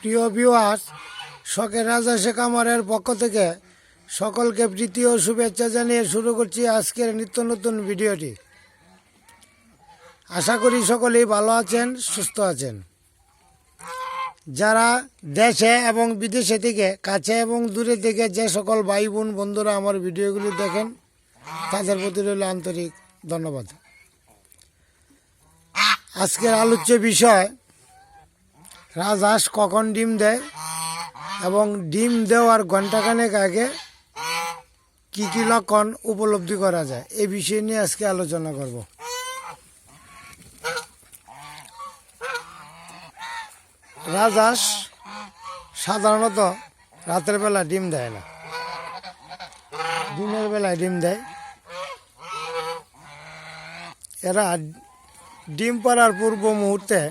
প্রিয় ভিউয়ার্স শখের রাজা শেখ আমারের পক্ষ থেকে সকলকে প্রীতি ও শুভেচ্ছা জানিয়ে শুরু করছি আজকের নিত্য নতুন ভিডিওটি। আশা করি সকলেই ভালো আছেন, সুস্থ আছেন। যারা দেশে এবং বিদেশে থেকে, কাছে এবং দূরে থেকে যে সকল ভাই বোন বন্ধুরা আমার ভিডিওগুলি দেখেন, তাদের প্রতি রইল আন্তরিক ধন্যবাদ। আজকের আলোচ্য বিষয় রাজহাঁস কখন ডিম দেয়? এবং ডিম দেওয়ার ঘন্টাখানেক আগে কি কি লক্ষণ উপলব্ধি করা যায়? এই বিষয় নিয়ে আজকে আলোচনা করব। রাজহাঁস সাধারণত রাতের বেলা ডিম দেয় না। দিনের বেলায় ডিম দেয়। এরা ডিম পাড়ার পূর্ব মুহূর্তে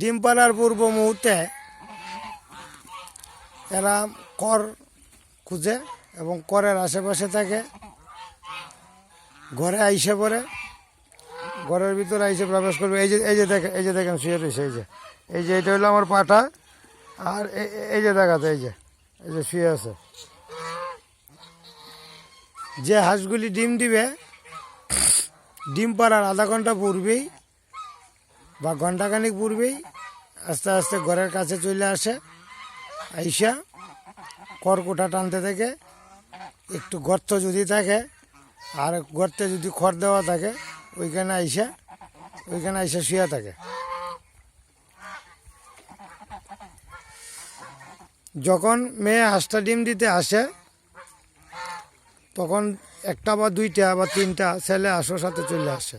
ডিম পাড়ার পূর্ব মুহূর্তে এরা কর খুঁজে এবং করের আশেপাশে থাকে। ঘরে আইসে পড়ে। ঘরের ভিতরে আইসে প্রবেশ করবে। এই যে এই যে দেখেন, এই যে দেখেন, শুয়ে রয়েছে, এই যে। এই যে, এটা হলো আমার পাঠা আর এই যে দেখাতে, এই যে এই যে শুয়ে আছে। যে হাঁসগুলি ডিম দিবে, ডিম পাড়ার আধা ঘণ্টা পূর্বেই বা ঘন্টাখানিক পূর্বেই আস্তে আস্তে ঘরের কাছে চলে আসে, আইসা খড়কুটা টানতে থাকে। একটু গর্ত যদি থাকে, আর গর্তে যদি খড় দেওয়া থাকে, ওইখানে আইসা ওইখানে আইসা শুয়ে থাকে। যখন মেয়ে হাঁসটা ডিম দিতে আসে, তখন একটা বা দুইটা বা তিনটা ছেলে হাঁসের সাথে চলে আসে।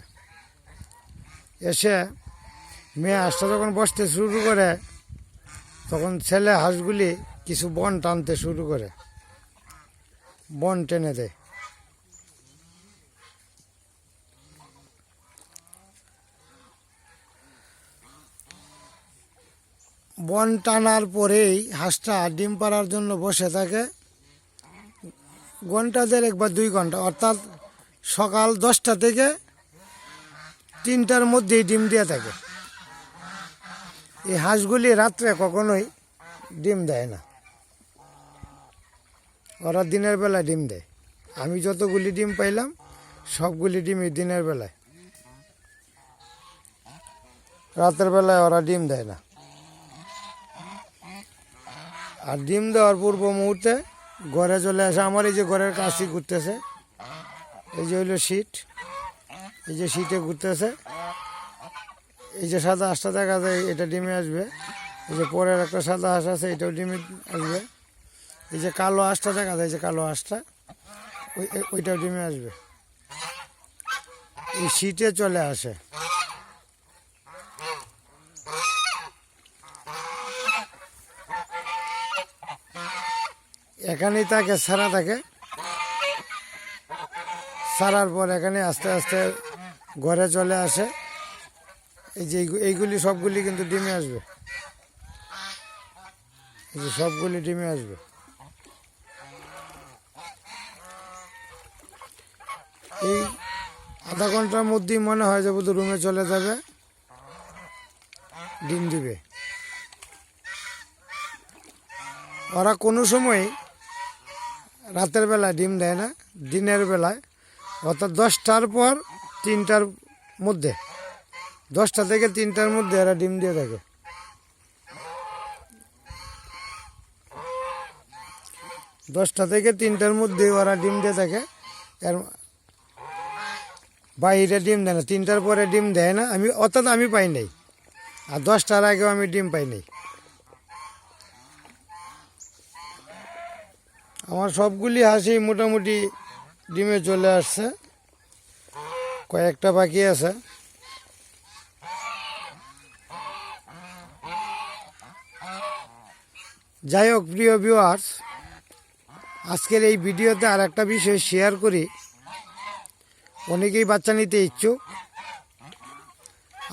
এসে মেয়ে হাঁসটা যখন বসতে শুরু করে, তখন ছেলে হাঁসগুলি কিছু বন টানতে শুরু করে। বন টেনে দেয়। বন টানার পরেই হাঁসটা ডিম পাড়ার জন্য বসে থাকে। ঘণ্টা দেড়েক বা দুই ঘণ্টা, অর্থাৎ সকাল দশটা থেকে তিনটার মধ্যেই ডিম দিয়ে থাকে। এই হাঁসগুলি রাত্রে কখনোই ডিম দেয় না। ওরা দিনের বেলা ডিম দেয়। আমি যতগুলি ডিম পাইলাম, সবগুলি ডিমই দিনের বেলায়। রাতের বেলায় ওরা ডিম দেয় না। আর ডিম দেওয়ার পূর্ব মুহূর্তে ঘরে চলে আসে। আমার এই যে ঘরের কাশি ঘুরতেছে, এই যে হইল শীত, এই যে শীতে ঘুরতেছে। এই যে সাদা হাঁসটা দেখা যায়, এটা ডিমে আসবে। এই যে পরের একটা সাদা হাঁস আছে, এটাও ডিমে আসবে। এই যে কালো হাঁসটা দেখা যায় যে কালো হাঁসটা ওই- ওইটাও ডিমে আসবে। এই শীতে চলে আসে। এখানেই তাকে সারা থাকে। সারার পর এখানে আস্তে আস্তে ঘরে চলে আসে। এই যে এইগুলি সবগুলি কিন্তু ডিমে আসবে। এই যে সবগুলি ডিমে আসবে। এই আধা ঘণ্টার মধ্যেই মনে হয় যে বোধ রুমে চলে যাবে। ডিম দিবে। ওরা কোনো সময় রাতের বেলায় ডিম দেয় না, দিনের বেলায়। অর্থাৎ দশটার পর তিনটার মধ্যে। দশটা থেকে তিনটার মধ্যে এরা ডিম দিয়ে থাকে। দশটা থেকে তিনটার মধ্যে ওরা ডিম দিয়ে থাকে। এর বাইরে ডিম দেয় না, তিনটার পরে ডিম দেয় না। আমি অর্থাৎ আমি পাই নাই। আর দশটার আগেও আমি ডিম পাই নাই। আমার সবগুলি হাসি মোটামুটি ডিমে চলে আসছে। কয়েকটা বাকি আছে। যাই হোক, প্রিয় ভিউয়ার্স আজকের এই ভিডিওতে আর একটা বিষয় শেয়ার করি। অনেকেই বাচ্চা নিতে ইচ্ছুক।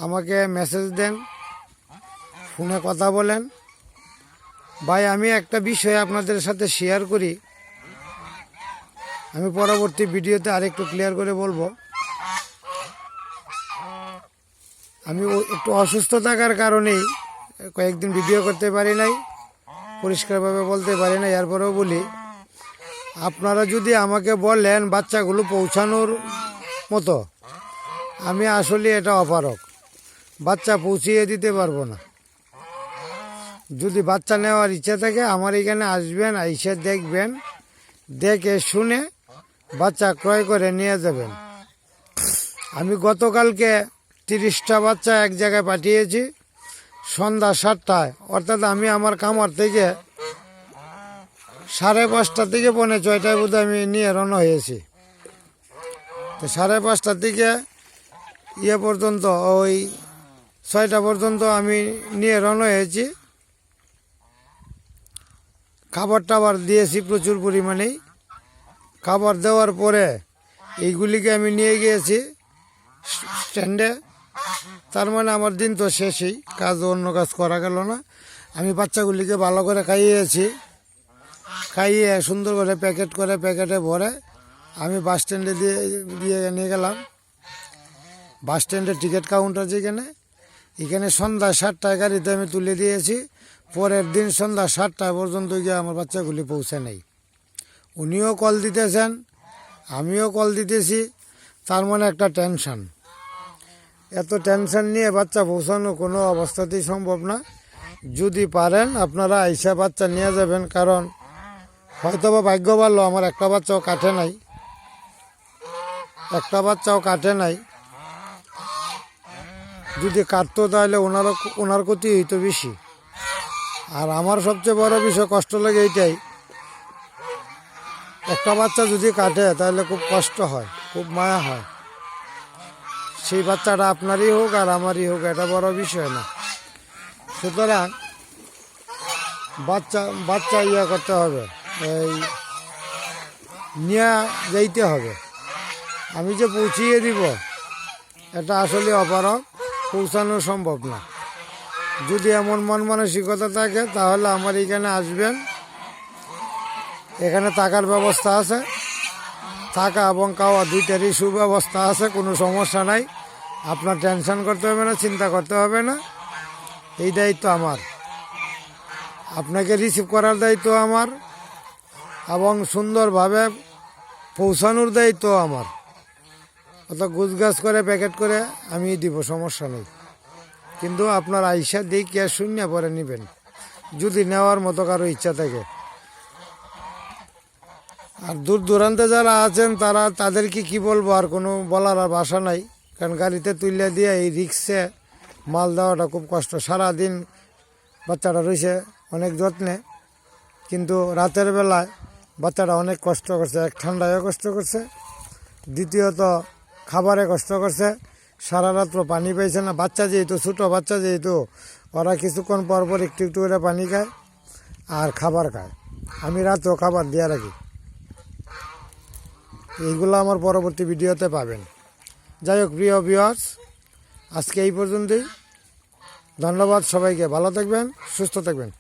আমাকে মেসেজ দেন ফোনে কথা বলেন। ভাই, আমি একটা বিষয় আপনাদের সাথে শেয়ার করি। আমি পরবর্তী ভিডিওতে আরেকটু ক্লিয়ার করে বলব। আমি একটু অসুস্থ থাকার কারণেই কয়েকদিন ভিডিও করতে পারি নাই। পরিষ্কারভাবে বলতে পারি না, এরপরেও বলি। আপনারা যদি আমাকে বলেন বাচ্চাগুলো পৌঁছানোর মতো, আমি আসলে এটা অপারক বাচ্চা পৌঁছিয়ে দিতে পারব না। যদি বাচ্চা নেওয়ার ইচ্ছা থাকে, আমার এখানে আসবেন এসে দেখবেন, দেখে শুনে বাচ্চা ক্রয় করে নিয়ে যাবেন। আমি গতকালকে তিরিশটা বাচ্চা এক জায়গায় পাঠিয়েছি। সন্ধ্যা সাতটায়। অর্থাৎ আমি আমার কামার থেকে সাড়ে পাঁচটা থেকে পৌনে ছয়টায় বোধহয় আমি নিয়ে রওনা হয়েছি। তো সাড়ে পাঁচটা থেকে ইয়ে পর্যন্ত, ওই ছয়টা পর্যন্ত আমি নিয়ে রওনা হয়েছি। খাবার টাবার দিয়েছি প্রচুর পরিমাণেই। খাবার দেওয়ার পরে এইগুলিকে আমি নিয়ে গিয়েছি স্ট্যান্ডে। তার মানে আমার দিন তো শেষই কাজ অন্য কাজ করা গেল না। আমি বাচ্চাগুলিকে ভালো করে খাইয়েছি। খাইয়ে সুন্দর করে প্যাকেট করে প্যাকেটে ভরে আমি বাস স্ট্যান্ডে দিয়ে দিয়ে নিয়ে গেলাম। বাস স্ট্যান্ডের টিকিট কাউন্টার যেখানে, এখানে সন্ধ্যা সাতটায় গাড়িতে আমি তুলে দিয়েছি। পরের দিন সন্ধ্যা সাতটা পর্যন্ত গিয়ে আমার বাচ্চাগুলি পৌঁছে নেই। উনিও কল দিতেছেন, আমিও কল দিতেছি। তার মানে একটা টেনশন। এত টেনশন নিয়ে বাচ্চা পৌঁছানো কোনো অবস্থাতেই সম্ভব না। যদি পারেন, আপনারা আইসা বাচ্চা নিয়ে যাবেন, কারণ হয়তো বা ভাগ্য ভালো, আমার একটা বাচ্চাও কাটে নাই। একটা বাচ্চাও কাটে নাই। যদি কাটতো তাহলে ওনারও, ওনার ক্ষতি হইতো বেশি। আর আমার সবচেয়ে বড় বিষয়, কষ্ট লাগে এইটাই। একটা বাচ্চা যদি কাটে, তাহলে খুব কষ্ট হয়, খুব মায়া হয়। সেই বাচ্চাটা আপনারই হোক আর আমারই হোক, এটা বড় বিষয় না। সুতরাং বাচ্চা বাচ্চা ইয়ে করতে হবে, এই নিয়ে যাইতে হবে। আমি যে পৌঁছিয়ে দিব, এটা আসলে অপারক পৌঁছানো সম্ভব না। যদি এমন মন মানসিকতা থাকে, তাহলে আমার এখানে আসবেন। এখানে থাকার ব্যবস্থা আছে। থাকা এবং খাওয়া দুইটারই সুব্যবস্থা আছে, কোনো সমস্যা নাই। আপনার টেনশন করতে হবে না, চিন্তা করতে হবে না। এই দায়িত্ব আমার। আপনাকে রিসিভ করার দায়িত্ব আমার এবং সুন্দরভাবে পৌঁছানোর দায়িত্ব আমার। অত গুছগাছ করে প্যাকেট করে আমি দিব, সমস্যা নেই। কিন্তু আপনার আইসা দিয়ে কে শূন্য পরে নেবেন। যদি নেওয়ার মতো কারও ইচ্ছা থাকে। আর দূর দূরান্তে যারা আছেন, তারা তাদেরকে কি বলব? আর কোনো বলার আর ভাষা নাই। কারণ গাড়িতে তুলে দিয়ে এই রিক্সে মাল দেওয়াটা খুব কষ্ট। সারাদিন বাচ্চাটা রয়েছে অনেক যত্নে, কিন্তু রাতের বেলায় বাচ্চাটা অনেক কষ্ট করছে, এক ঠান্ডায় কষ্ট করছে, দ্বিতীয়ত খাবারে কষ্ট করছে, সারা রাত্র পানি পাইছে না। বাচ্চা যেহেতু ছোটো, বাচ্চা যেহেতু ওরা কিছুক্ষণ পর পর একটু একটু করে পানি খায় আর খাবার খায়। আমি রাতেও খাবার দিয়ে রাখি। এইগুলো আমার পরবর্তী ভিডিওতে পাবেন। যাই হোক প্রিয় ভিওয়ার্স আজকে এই পর্যন্তই। ধন্যবাদ সবাইকে। ভালো থাকবেন সুস্থ থাকবেন।